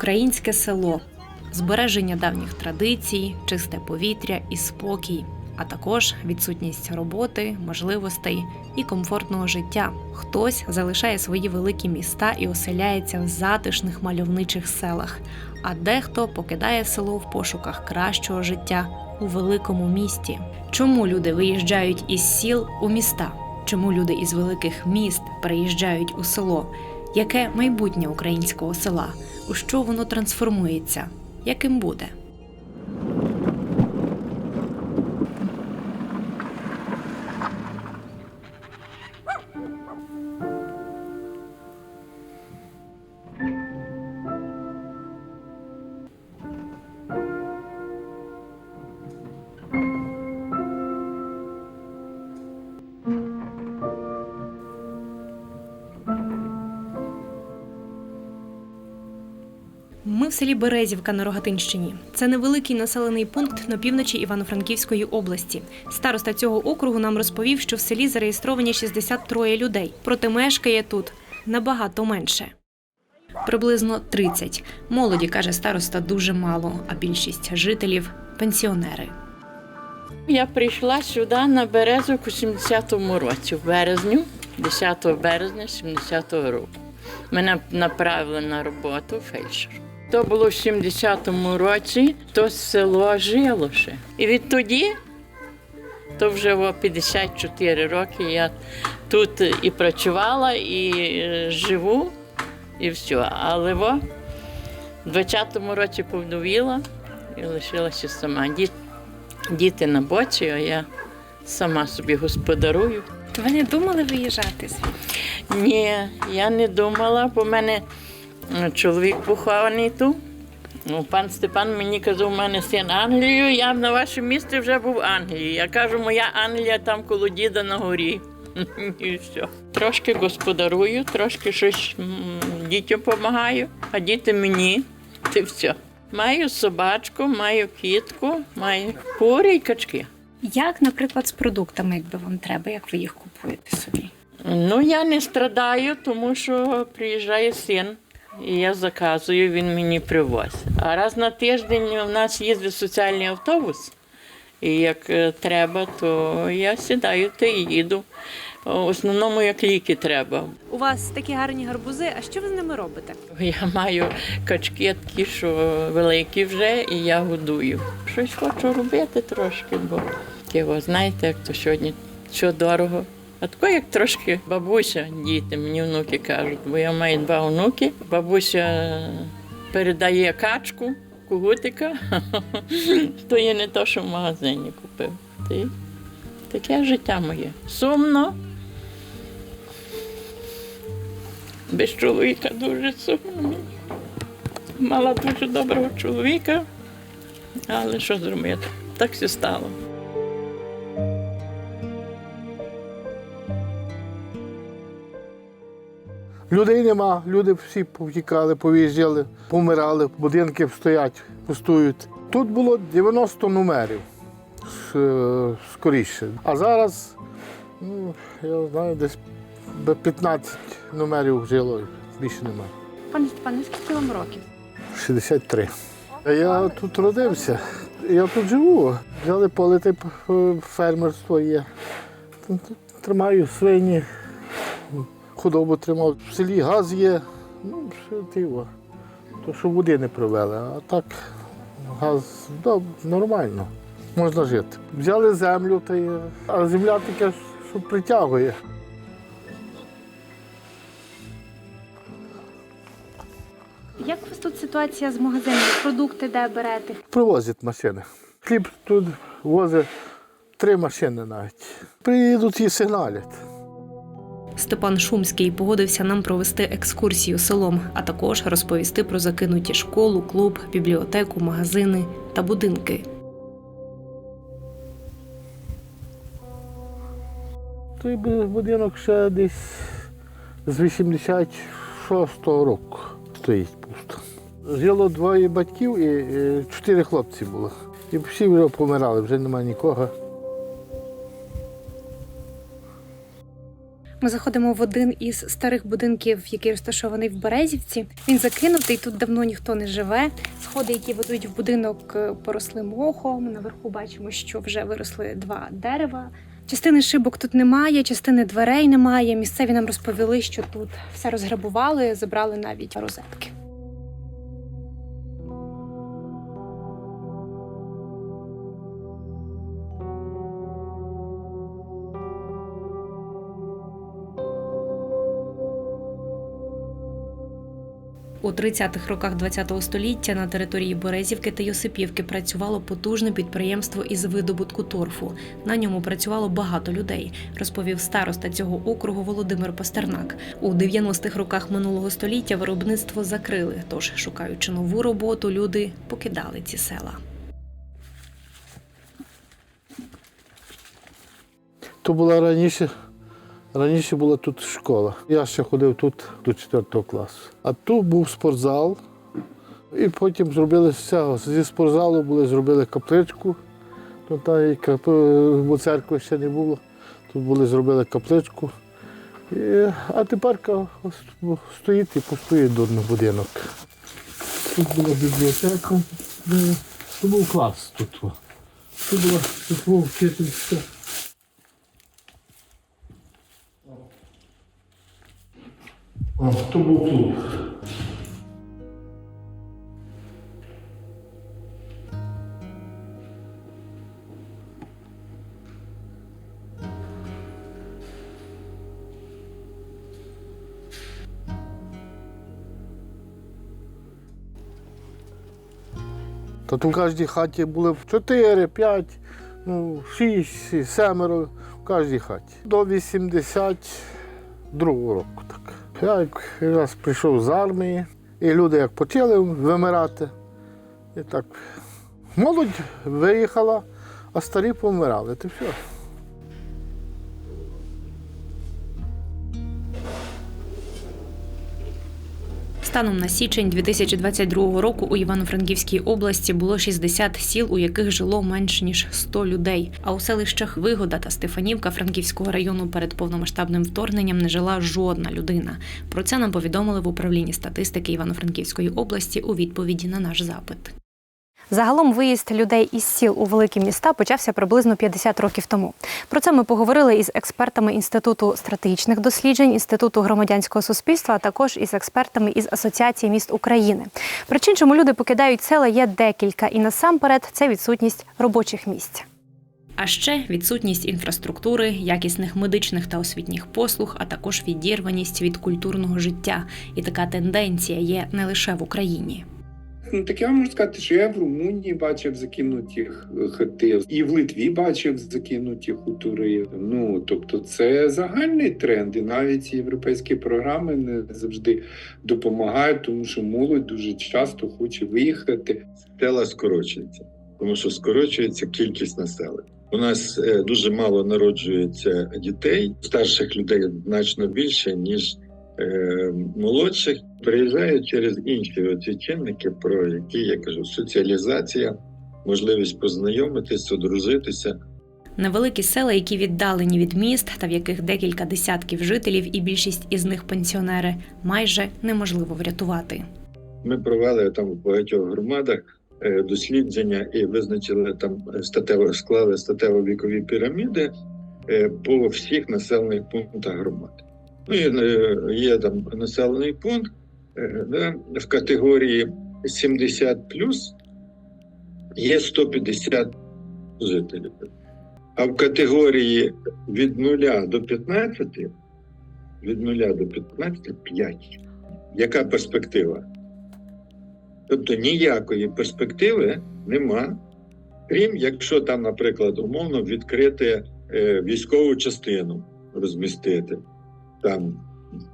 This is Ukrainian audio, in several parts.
Українське село, збереження давніх традицій, чисте повітря і спокій, а також відсутність роботи, можливостей і комфортного життя. Хтось залишає свої великі міста і оселяється в затишних мальовничих селах, а дехто покидає село в пошуках кращого життя у великому місті. Чому люди виїжджають із сіл у міста? Чому люди із великих міст переїжджають у село? Яке майбутнє українського села? У що воно трансформується? Яким буде? В селі Березівка на Рогатинщині. Це невеликий населений пункт на півночі Івано-Франківської області. Староста цього округу нам розповів, що в селі зареєстровані 63 людей, проте мешкає тут набагато менше. Приблизно 30. Молоді, каже староста, дуже мало, а більшість жителів пенсіонери. Я прийшла сюди на Березовку у 70-му році, в березню, 10 березня 70-го року. Мене направили на роботу фельдшер. То було в 70-му році, то село жило ще. І відтоді, то вже 54 роки я тут і працювала, і е, живу, і все. Але в 20-му році повдовіла і лишилася сама. Діти на боці, а я сама собі господарую. То ви не думали виїжджати? Ні, я не думала, бо в мене чоловік похований тут. Ну, пан Степан мені казав, у мене син Англію, я на вашому місці вже був в Англії. Я кажу, моя Англія там коло діда на горі. І все. Трошки господарую, трошки щось дітям допомагаю, а діти мені. Це все. Маю собачку, маю кітку, маю кури і качки. Як, наприклад, з продуктами, якби вам треба, як ви їх купуєте собі? Ну, я не страдаю, тому що приїжджає син, і я заказую, він мені привозить. А раз на тиждень у нас їздить соціальний автобус, і як е, треба, то я сідаю та і їду. В основному як ліки треба. У вас такі гарні гарбузи, а що ви з ними робите? Я маю качки такі, що великі вже, і я годую. Щось хочу робити трошки, бо його, знаєте, як то сьогодні що дорого. А тако як трошки бабуся, діти, мені внуки кажуть, бо я маю два онуки. Бабуся передає качку, кугутика, то є не то, що в магазині купив. Ти- Таке життя моє. Сумно. Без чоловіка дуже сумно. Мала дуже доброго чоловіка, але що зробити? Так все стало. Людей нема, люди всі повтікали, повиїжджали, помирали, будинки стоять, пустують. Тут було 90 номерів скоріше. А зараз, ну, я знаю, десь 15 номерів жило, більше немає. Пане Степане, скільки вам років? 63. А Я тут родився, я тут живу. Взяли поле та й п- фермерство є. Тримаю свині, худобу тримав. В селі газ є, ну, все диво. То, що води не провели, а так газ доб, нормально, можна жити. Взяли землю, та й, а земля така, що притягує. Як у вас тут ситуація з магазином? Продукти де берете? Привозять машини. Хліб тут возить три машини навіть. Приїдуть і сигналять. Степан Шумський погодився нам провести екскурсію селом, а також розповісти про закинуті школу, клуб, бібліотеку, магазини та будинки. Той бу- будинок ще десь з 86-го року стоїть пусто. Жило двоє батьків і е, чотири хлопці було. І всі вже помирали, вже немає нікого. Ми заходимо в один із старих будинків, який розташований в Березівці. Він закинутий, тут давно ніхто не живе. Сходи, які ведуть в будинок, е, поросли мохом. Наверху бачимо, що вже виросли два дерева. Частини шибок тут немає, частини дверей немає. Місцеві нам розповіли, що тут все розграбували, забрали навіть розетки. У 30-х роках ХХ століття на території Березівки та Йосипівки працювало потужне підприємство із видобутку торфу. На ньому працювало багато людей, розповів староста цього округу Володимир Пастернак. У 90-х роках минулого століття виробництво закрили. Тож, шукаючи нову роботу, люди покидали ці села. То була раніше, раніше була тут школа. Я ще ходив тут до 4 класу. А тут був спортзал. І потім зробили цього. Зі спортзалу були, зробили капличку. Тут та, і кап... бо церкви ще не було. Тут були, зробили капличку. І... А тепер стоїть і постоїть дурно будинок. Тут була бібліотека, тут був клас тут. Тут була вчительська. То був клуб. Та тут в кожній хаті були 4, 5, ну, 6, 7 в кожній хаті. До 82 року так. Я якраз прийшов з армії, і люди як почали вимирати. І так молодь виїхала, а старі помирали. Ти все. Станом на січень 2022 року у Івано-Франківській області було 60 сіл, у яких жило менш ніж 100 людей. А у селищах Вигода та Стефанівка Франківського району перед повномасштабним вторгненням не жила жодна людина. Про це нам повідомили в управлінні статистики Івано-Франківської області у відповіді на наш запит. Загалом виїзд людей із сіл у великі міста почався приблизно 50 років тому. Про це ми поговорили із експертами Інституту стратегічних досліджень, Інституту громадянського суспільства, а також із експертами із Асоціації міст України. Причин, чому люди покидають села, є декілька, і насамперед це відсутність робочих місць. А ще відсутність інфраструктури, якісних медичних та освітніх послуг, а також відірваність від культурного життя. І така тенденція є не лише в Україні. Ну, так я можу сказати, що я в Румунії бачив закинуті хати, і в Литві бачив закинуті хутори. Ну тобто, це загальний тренд, і навіть європейські програми не завжди допомагають, тому що молодь дуже часто хоче виїхати. села скорочується, тому що скорочується кількість населення. У нас е, дуже мало народжується дітей, старших людей значно більше, ніж е, молодших. Приїжджають через інші оці чинники, про які я кажу: соціалізація, можливість познайомитися, одружитися. Невеликі села, які віддалені від міст, та в яких декілька десятків жителів, і більшість із них пенсіонери, майже неможливо врятувати. Ми провели там в багатьох громадах е, дослідження і визначили там статево склали статево-вікові піраміди е, по всіх населених пунктах громади. Ну і е, є там населений пункт е, да, в категорії 70 є 150 жителів. А в категорії від 0 до 15 від 0 до 15 5. Яка перспектива? Тобто ніякої перспективи нема, крім якщо там, наприклад, умовно відкрити е, військову частину, розмістити, там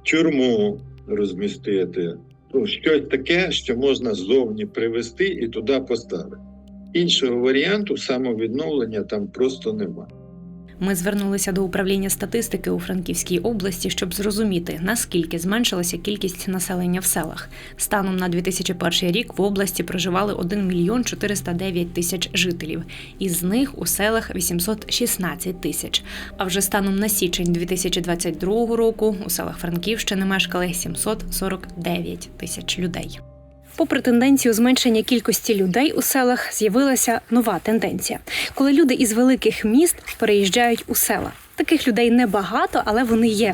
тюрму розмістити, ну, щось таке, що можна ззовні привезти і туди поставити. Іншого варіанту самовідновлення там просто нема. Ми звернулися до управління статистики у Франківській області, щоб зрозуміти, наскільки зменшилася кількість населення в селах. Станом на 2001 рік в області проживали 1 мільйон 409 тисяч жителів, із них у селах 816 тисяч. А вже станом на січень 2022 року у селах Франківщини мешкали 749 тисяч людей. Попри тенденцію зменшення кількості людей у селах, з'явилася нова тенденція, коли люди із великих міст переїжджають у села. Таких людей небагато, але вони є.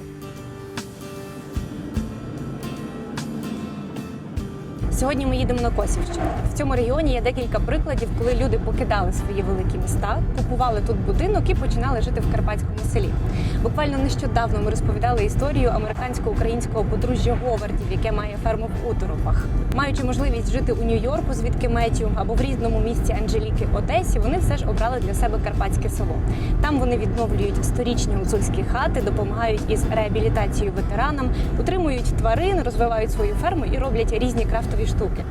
Сьогодні ми їдемо на Косівщину. В цьому регіоні є декілька прикладів, коли люди покидали свої великі міста, купували тут будинок і починали жити в карпатському селі. Буквально нещодавно ми розповідали історію американсько-українського подружжя Говардів, яке має ферму в Уторопах. Маючи можливість жити у Нью-Йорку, звідки Меттю, або в різному місті Анжеліки Одесі, вони все ж обрали для себе карпатське село. Там вони відновлюють сторічні гуцульські хати, допомагають із реабілітацією ветеранам, утримують тварин, розвивають свою ферму і роблять різні крафтові штуки.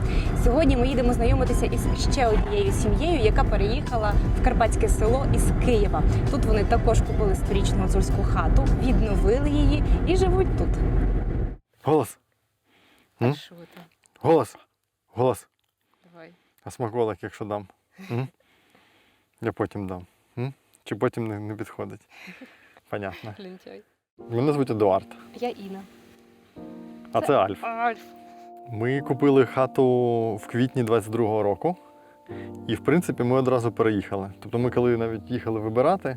Сьогодні ми їдемо знайомитися із ще однією сім'єю, яка переїхала в карпатське село із Києва. Тут вони також купили сторічну гуцульську хату, відновили її і живуть тут. Голос. М? Що там? Голос. Голос. Давай. А смаколик, якщо дам. М? Я потім дам. М? Чи потім не, не підходить? Понятно. Лінчай. Мене звуть Едуард, Я Інна. а це Альф. Альф. Ми купили хату в квітні 22-го року. І, в принципі, ми одразу переїхали. Тобто ми, коли навіть їхали вибирати,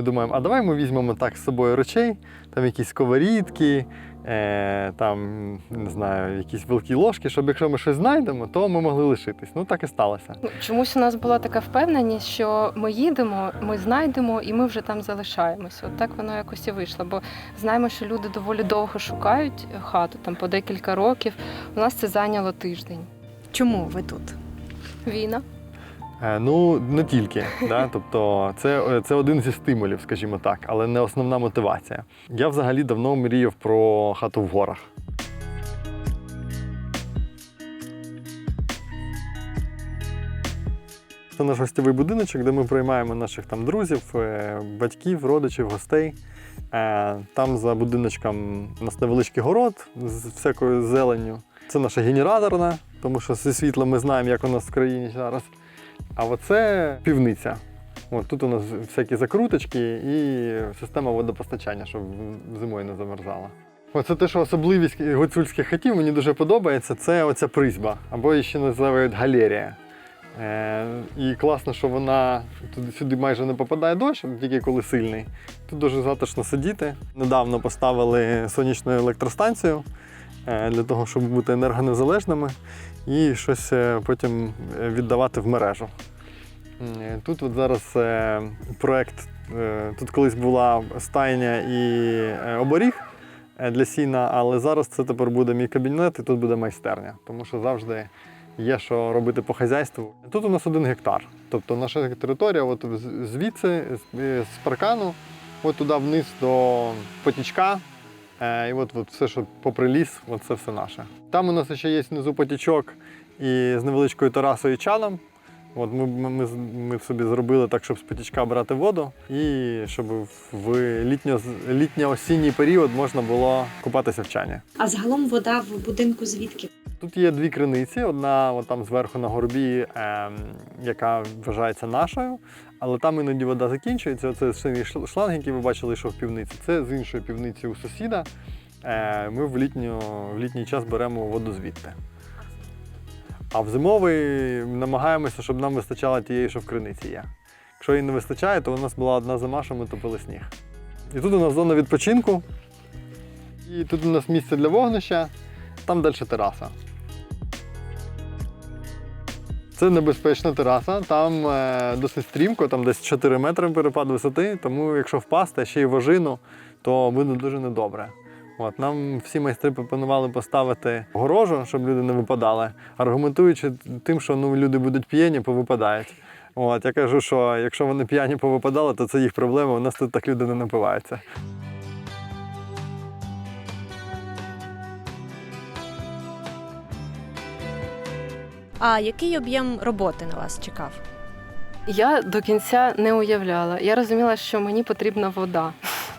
ми думаємо, а давай ми візьмемо так з собою речей, там якісь сковорідки, е, там, не знаю, якісь великі ложки, щоб якщо ми щось знайдемо, то ми могли лишитись. Ну так і сталося. Ну, Чомусь у нас була така впевненість, що ми їдемо, ми знайдемо і ми вже там залишаємося. От так воно якось і вийшло. Бо знаємо, що люди доволі довго шукають хату, там по декілька років. У нас це зайняло тиждень. Чому ви тут? Війна. Е, Ну, не тільки. Да? Тобто, це, це один зі стимулів, скажімо так, але не основна мотивація. Я взагалі давно мріяв про хату в горах. Це наш гостєвий будиночок, де ми приймаємо наших там друзів, е, батьків, родичів, гостей. Е, Там за будиночком у нас невеличкий город з всякою зеленню. Це наша генераторна, тому що зі світлом ми знаємо, як у нас в країні зараз. А оце півниця. От тут у нас всякі закруточки і система водопостачання, щоб зимою не замерзала. Оце те, що особливість гуцульських хатів мені дуже подобається, це оця призьба, або її ще називають галерія. Е, і класно, що вона туди сюди майже не попадає дощ, тільки коли сильний. Тут дуже затишно сидіти. Недавно поставили сонячну електростанцію е, для того, щоб бути енергонезалежними і щось е, потім е, віддавати в мережу. Е, Тут от зараз проект, е, тут колись була стайня і оборіг для сіна, але зараз це тепер буде мій кабінет і тут буде майстерня, тому що завжди є що робити по хазяйству. Тут у нас один гектар. Тобто наша територія от звідси, з паркану, от туди вниз до потічка. Е, І от, от все, що попри ліс, це все наше. Там у нас ще є внизу потічок і з невеличкою терасою чаном. От ми, ми, ми, собі зробили так, щоб з потічка брати воду, і щоб в літньо, літньо-осінній період можна було купатися в чані. А загалом вода в будинку звідки? Тут є дві криниці: одна от там зверху на горбі, ем, яка вважається нашою, але там іноді вода закінчується. Оце синій шланг, який ви бачили, що в півниці. Це з іншої півниці у сусіда. Е, ми в, літню, в літній час беремо воду звідти. А в зимовий намагаємося, щоб нам вистачало тієї, що в криниці є. Якщо її не вистачає, то у нас була одна зима, що ми топили сніг. І тут у нас зона відпочинку. І тут у нас місце для вогнища, там далі тераса. Це небезпечна тераса, там е, досить стрімко, там десь 4 метри перепад висоти, тому якщо впасти ще й в ожину, то буде дуже недобре. От, нам всі майстри пропонували поставити огорожу, щоб люди не випадали, аргументуючи тим, що ну, люди будуть п'яні, повипадають. От, я кажу, що якщо вони п'яні повипадали, то це їх проблема. У нас тут так люди не напиваються. А який об'єм роботи на вас чекав? Я до кінця не уявляла. Я розуміла, що мені потрібна вода.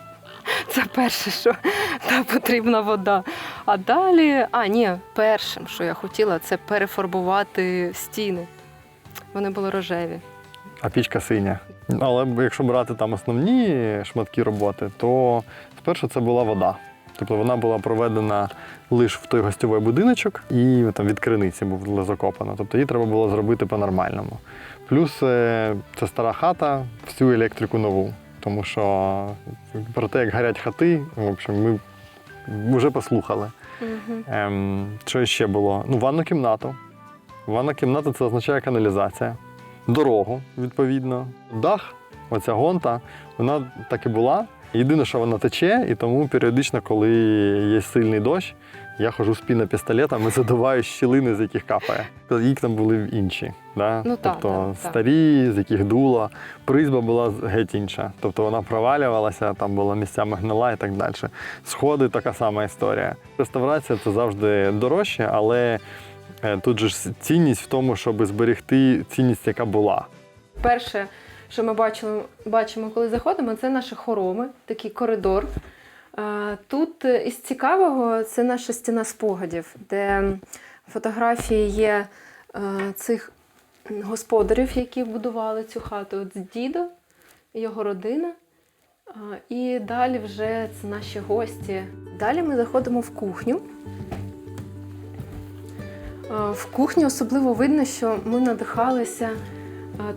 Це перше, що та потрібна вода. А далі, а ні, першим, що я хотіла, це перефарбувати стіни. Вони були рожеві. а пічка синя. Але якщо брати там основні шматки роботи, то спершу це була вода. Тобто вона була проведена лише в той гостьовий будиночок і там від криниці була закопана. Тобто її треба було зробити по-нормальному. Плюс е, це стара хата, всю електрику нову. Тому що про те, як горять хати, в общем, ми вже послухали. Угу. Ем, що ще було? Ну, ванну кімнату. Ванна кімната це означає каналізація. Дорогу, відповідно. Дах, оця гонта, вона так і була. Єдине, що вона тече, і тому періодично, коли є сильний дощ, я ходжу з пінопістолетом і задуваю щілини, з яких капає. Вікна були інші. Да? Ну, тобто так, так. старі, з яких дуло. Призьба була геть інша. Тобто вона провалювалася, там була місцями гнила і так далі. Сходи така сама історія. Реставрація це завжди дорожче, але е, тут же ж цінність в тому, щоб зберегти цінність, яка була. Перше, що ми бачимо, бачимо, коли заходимо, це наші хороми, такий коридор. А, Тут е, із цікавого це наша стіна спогадів, де фотографії є е, цих господарів, які будували цю хату. От дідо, його родина. І далі вже це наші гості. Далі ми заходимо в кухню. В кухні особливо видно, що ми надихалися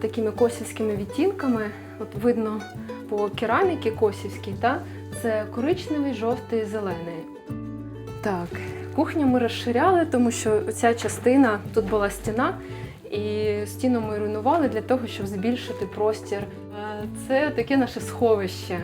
такими косівськими відтінками. От видно по кераміки косівській, та? Це коричневий, жовтий, зелений. Так, кухню ми розширяли, тому що ця частина, тут була стіна, і стіну ми руйнували для того, щоб збільшити простір. Це таке наше сховище,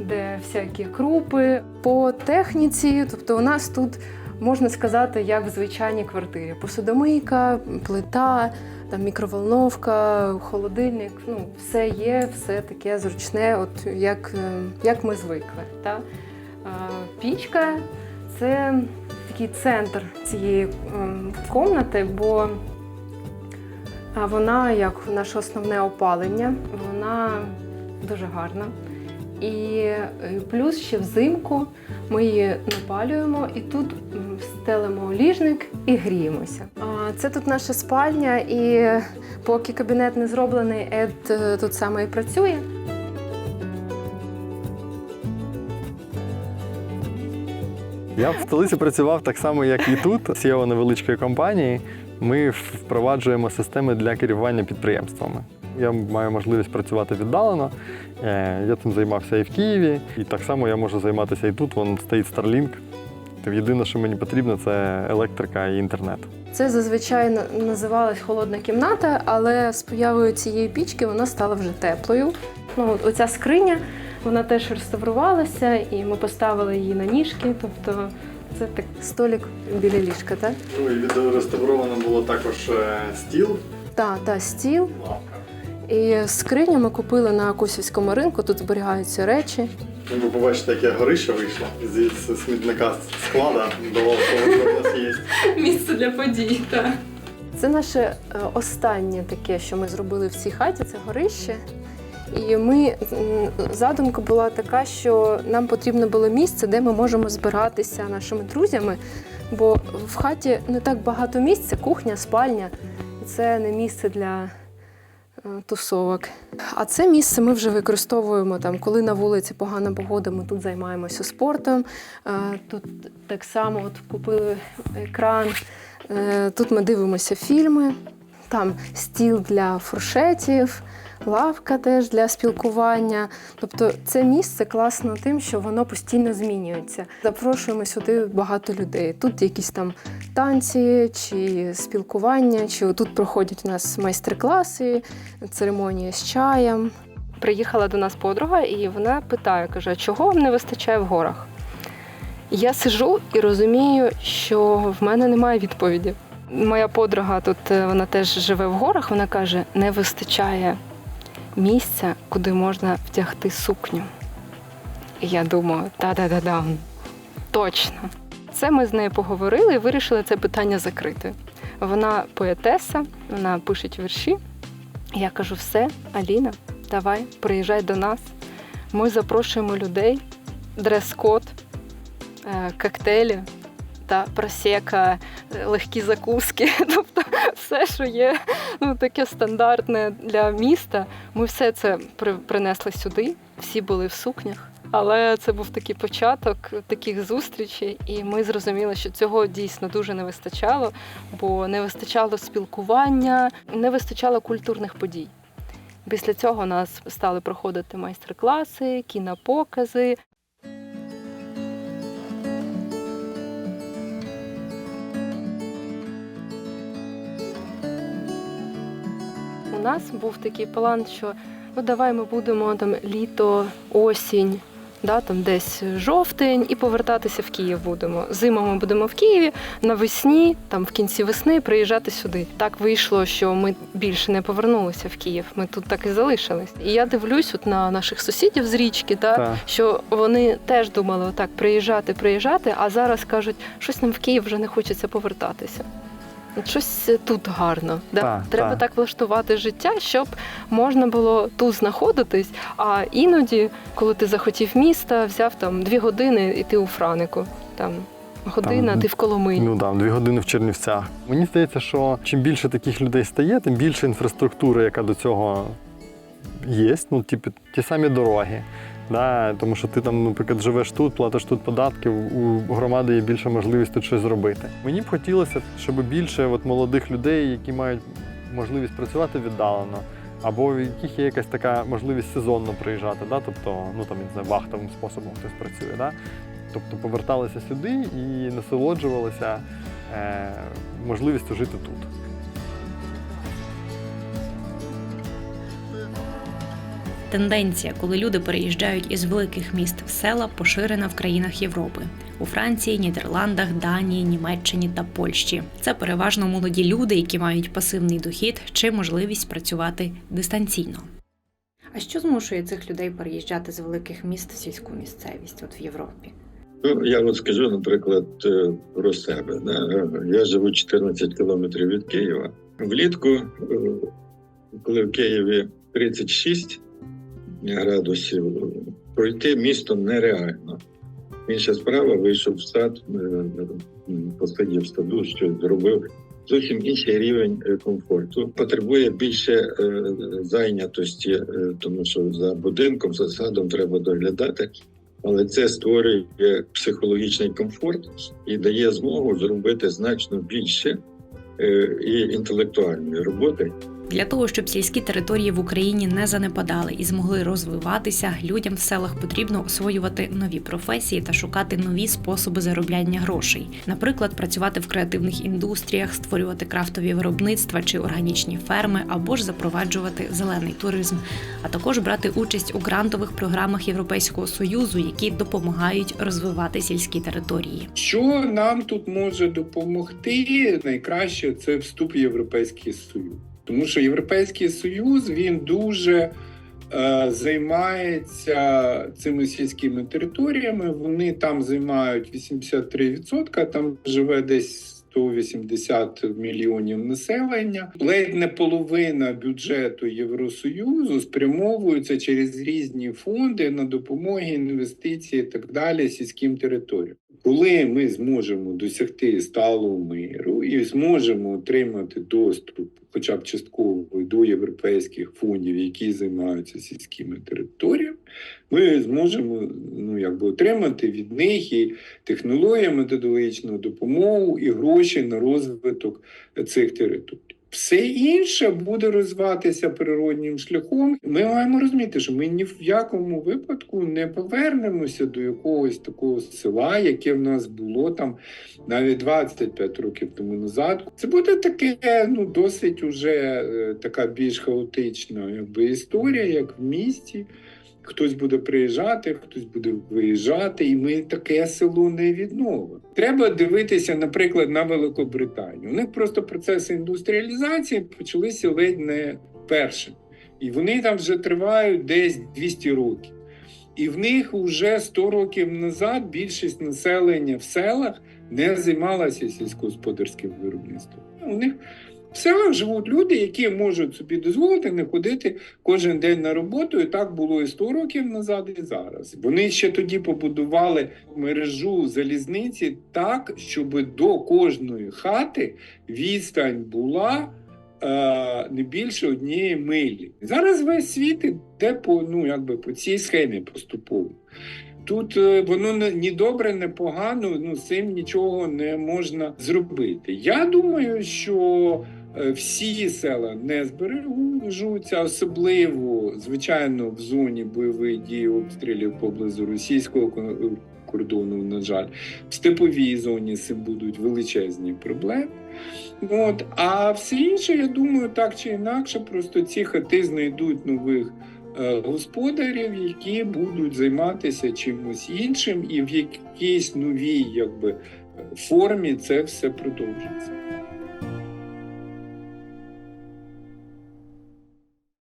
де всякі крупи. По техніці, тобто у нас тут можна сказати, як в звичайній квартирі. Посудомийка, плита, там мікроволновка, холодильник. Ну, все є, все таке зручне, от як, е, як ми звикли. Та? Пічка це такий центр цієї комнати, бо вона, як наше основне опалення, вона дуже гарна. І е, плюс ще взимку ми її напалюємо і тут стелимо ліжник і гріємося. А, Це тут наша спальня, і поки кабінет не зроблений, Ед е, тут саме і працює. Я в столиці працював так само, як і тут. CEO невеличкої компанії. Ми впроваджуємо системи для керування підприємствами. Я маю можливість працювати віддалено. Е, Я цим займався і в Києві, і так само я можу займатися і тут. Вон стоїть Starlink. Єдине, що мені потрібно, це електрика і інтернет. Це зазвичай на- називалась холодна кімната, але з появою цієї пічки вона стала вже теплою. Ну, оця скриня, вона теж реставрувалася, і ми поставили її на ніжки. Тобто це так столик біля ліжка, так? Ну і відреставровано було також е, стіл. Так, та, стіл. І скриню ми купили на Косівському ринку, тут зберігаються речі. Ну, Ви побачите, яке горище вийшло з смітника склада до того, що у нас є. Місце для подій, так. Це наше е, останнє таке, що ми зробили в цій хаті, це горище. І ми задумка була така, що нам потрібно було місце, де ми можемо збиратися нашими друзями. Бо в хаті не так багато місця, кухня, спальня. Це не місце для тусовок. А це місце ми вже використовуємо там, коли на вулиці погана погода, ми тут займаємося спортом. Е, Тут так само от купили екран. Е, Тут ми дивимося фільми. Там стіл для фуршетів, лавка теж для спілкування. Тобто це місце класно тим, що воно постійно змінюється. Запрошуємо сюди багато людей. Тут якісь там танці чи спілкування, чи тут проходять у нас майстер-класи, церемонії з чаєм. Приїхала до нас подруга, і вона питає: каже, чого вам не вистачає в горах? Я сижу і розумію, що в мене немає відповіді. Моя подруга тут е, вона теж живе в горах. Вона каже: не вистачає місця, куди можна вдягти сукню. І я думаю, та-да-да-да, точно. Це ми з нею поговорили і вирішили це питання закрити. Вона поетеса, вона пише вірші. Я кажу: все, Аліна, давай, приїжджай до нас. Ми запрошуємо людей, дрес-код, е, коктейлі та просека, е, легкі закуски. Тобто все, що є ну, таке стандартне для міста. Ми все це при- принесли сюди, всі були в сукнях. Але це був такий початок таких зустрічей, і ми зрозуміли, що цього дійсно дуже не вистачало, бо не вистачало спілкування, не вистачало культурних подій. Після цього нас стали проходити майстер-класи, кінопокази. Нас був такий план, що ну давай ми будемо там літо, осінь, да, там десь жовтень, і повертатися в Київ будемо. Зиму ми будемо в Києві, навесні, там в кінці весни приїжджати сюди. Так вийшло, що ми більше не повернулися в Київ. Ми тут так і залишились. І я дивлюсь от на наших сусідів з річки, да, Так. що вони теж думали отак приїжджати, приїжджати, а зараз кажуть, щось нам в Київ вже не хочеться повертатися. Щось тут гарно. Да? Так, Треба так. так влаштувати життя, щоб можна було тут знаходитись. А іноді, коли ти захотів міста, взяв там дві години і ти у Франику. Там година, Там, ти в Коломиї. Ну там дві години в Чернівцях. Мені здається, що чим більше таких людей стає, тим більше інфраструктури, яка до цього є. Ну, типу, ті самі дороги. Да, тому що ти там, наприклад, живеш тут, платиш тут податки, у громади є більша можливість тут щось зробити. Мені б хотілося, щоб більше от молодих людей, які мають можливість працювати віддалено, або в яких є якась така можливість сезонно приїжджати, да? тобто, ну там не знаю, вахтовим способом хтось працює. Да? Тобто поверталися сюди і насолоджувалися е, можливістю жити тут. Тенденція, коли люди переїжджають із великих міст в села, поширена в країнах Європи у Франції, Нідерландах, Данії, Німеччині та Польщі. Це переважно молоді люди, які мають пасивний дохід чи можливість працювати дистанційно. А що змушує цих людей переїжджати з великих міст в сільську місцевість, от в Європі? Ну, я от скажу, наприклад, е, про себе. Я живу 14 кілометрів від Києва. Влітку, е, коли в Києві 36 градусів, пройти місто нереально. Інша справа вийшов в сад, е, посадив в саду, щось зробив. Зовсім інший рівень е, комфорту. Потребує більше е, зайнятості, тому що за будинком, за садом треба доглядати але це створює психологічний комфорт і дає змогу зробити значно більше і інтелектуальної роботи. Для того, щоб сільські території в Україні не занепадали і змогли розвиватися, людям в селах потрібно освоювати нові професії та шукати нові способи заробляння грошей. Наприклад, працювати в креативних індустріях, створювати крафтові виробництва чи органічні ферми, або ж запроваджувати зелений туризм, а також брати участь у грантових програмах Європейського союзу, які допомагають розвивати сільські території. Що нам тут може допомогти? Найкраще це вступ в Європейський Союз. Тому що Європейський Союз він дуже е, займається цими сільськими територіями. Вони там займають 83%, там живе десь 180 мільйонів населення. Ледь не половина бюджету Євросоюзу спрямовується через різні фонди на допомоги, інвестиції і так далі сільським територіям. Коли ми зможемо досягти сталого миру і зможемо отримати доступ, хоча б частково, до європейських фондів, які займаються сільськими територіями, ми зможемо ну, якби, отримати від них і технологію, методологічну допомогу і гроші на розвиток цих територій. Все інше буде розвиватися природнім шляхом. Ми маємо розуміти, що ми ні в якому випадку не повернемося до якогось такого села, яке в нас було там навіть 25 років тому назад. Це буде таке, ну досить уже е, така більш хаотична якби, історія, як в місті. Хтось буде приїжджати, хтось буде виїжджати, і ми таке село не відновимо. Треба дивитися, наприклад, на Великобританію. У них просто процеси індустріалізації почалися ледь не першим. І вони там вже тривають десь 200 років. І в них вже 100 років назад більшість населення в селах не займалася сільськогосподарським виробництвом. У них В селах живуть люди, які можуть собі дозволити не ходити кожен день на роботу. І так було і 100 років назад, і зараз. Вони ще тоді побудували мережу залізниці так, щоб до кожної хати відстань була. е, Не більше однієї милі. Зараз весь світ іде по, ну, якби по цій схемі поступово. Тут е, воно ні добре, ні погано, ну з цим нічого не можна зробити. Я думаю, що всі села не збережуться, особливо, звичайно, в зоні бойових дій обстрілів поблизу російського кон- кордону, на жаль, в степовій зоні з будуть величезні проблеми. От, а все інше, я думаю, так чи інакше, просто ці хати знайдуть нових е, господарів, які будуть займатися чимось іншим, і в якійсь новій якби, формі це все продовжиться.